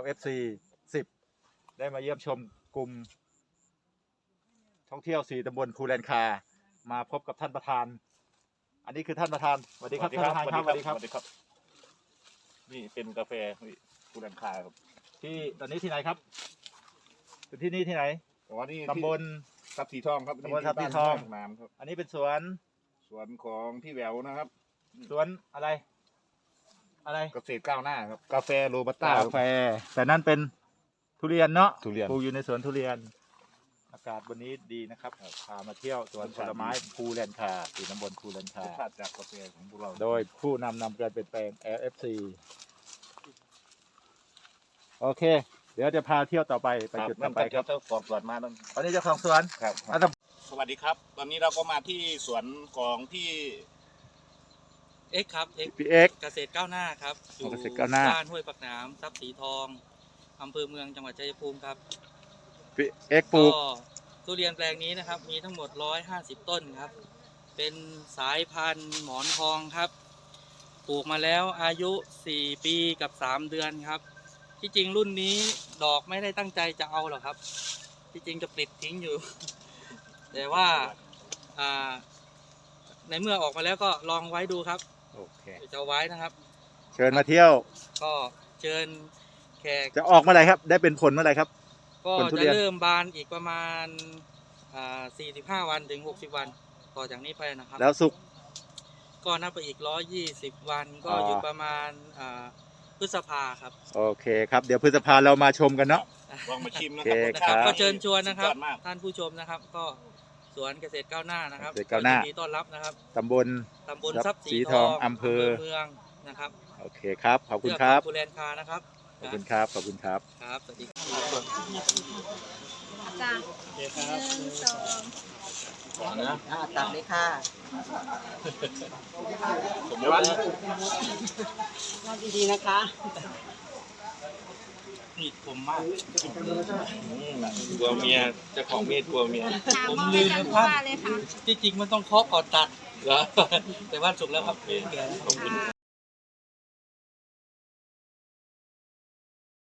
LFC 10 ได้มาเยี่ยมชมกลุ่ม ท่องเที่ยวสี่ตำบลภูแลนคา มาพบกับท่านประธาน อันนี้คือท่านประธานสวัสดีครับท่านประธานครับสวัสดีครับสวัสดีครับ นี่เป็นกาแฟผู้ดันคาครับ ที่ตอนนี้ที่ไหนครับเป็นที่นี่ที่ไหนอ๋อนี่ตำบลทรัพย์สีทองครับตำบลทรัพย์สีทองน้ำครับ อันนี้เป็นสวน สวนของพี่แหววนะครับ สวนอะไร อะไรเกษตรก้าวหน้าครับกาแฟโรบัสต้า กาแฟ แต่นั่นเป็นทุเรียนเนาะทุเรียน ปลูกอยู่ในสวนทุเรียน อากาศวันนี้ดีนะครับพามาเที่ยวสวนผลไม้ภูแลนคาสีน้ำบนภูแลนคา รสชาติจากกาแฟของพวกเรา โดยผู้นำนำการเปลี่ยนแปลง LFC โอเค เดี๋ยวจะพาเที่ยวต่อไปไปครับจุดต่นั่อนไปก็ครับเจ้าของสวนมานั่นตอนนี้เจ้าของสวนครับอะต้องสวัสดีครับ ตอนนี้เราก็มาที่สวนของพี่ เอ็กครับเอ็กพี่เอ็ก เกษตรก้าวหน้าครับอยู่เกษตรก้าวหน้า บ้านห้วยปักน้ำทรัพย์สีทองอำเภอเมืองจังหวัดชัยภูมิครับพี่เอ็กปลูกก็ทุเรียนแปลงนี้นะครับ มีทั้งหมด 150 ต้นครับ เป็นสายพันธุ์หมอนทองครับปลูกมาแล้วอายุ 4 ปีกับ 3 เดือนครับ ที่จริงรุ่นนี้ดอกไม่ได้ตั้งใจจะเอาหรอกครับ ที่จริงจะปลิดทิ้งอยู่ แต่ว่าอ่าในเมื่อออกมาแล้วก็ลองไว้ดูครับ โอเค จะเอาไว้นะครับ เชิญมาเที่ยว ก็เชิญแขกจะออกเมื่อไหร่ครับ ได้เป็นผลเมื่อไหร่ครับ ก็ผลทุจะเรียน เริ่มบานอีกประมาณอ่า45 วันถึง 60 วัน ต่อจากนี้ไปนะครับ แล้วสุก ก็นับไปอีก 120 วันก็อ๋อออ ยู่ประมาณอ่าพฤษภาครับ โอเคครับ เดี๋ยวพฤษภาเรามาชมกันเนาะ ลองมาชิมนะโอครัเครสนะชาครับติก็เชิญชวนนะครับ สุดยอดมาก ท่านผู้ชมนะครับ ก็ สวนเกษตรก้าวหน้านะครับเกษตรก้าวหน้า ยินดีต้อนรับนะครับตำบล ตำบลททรัรัพพย์ย์สีสีททอองงอำเภอ เมืองนะครับโอเคครับ ขอบคุณครับเพื่อภูแลนคานะครับขอบคุณครับ ขอบคุณครับ ครับสวัสดีครับ จ้ะโอเคคหรับนึ่งสองอ่าตัดเลยค่ะสมมติว่านั่งดีๆนะคะ มีดผมมากกลัวเมียเจ้าของมีดกลัวเมียถามผมว่าลืไม่มจะนะรู้ท่านว่าเลยค่ะ ที่จริงมันต้องเคาะก่อนตัดเหรอแต่ว่าสุกแล้วครับเกลือขอบคุณ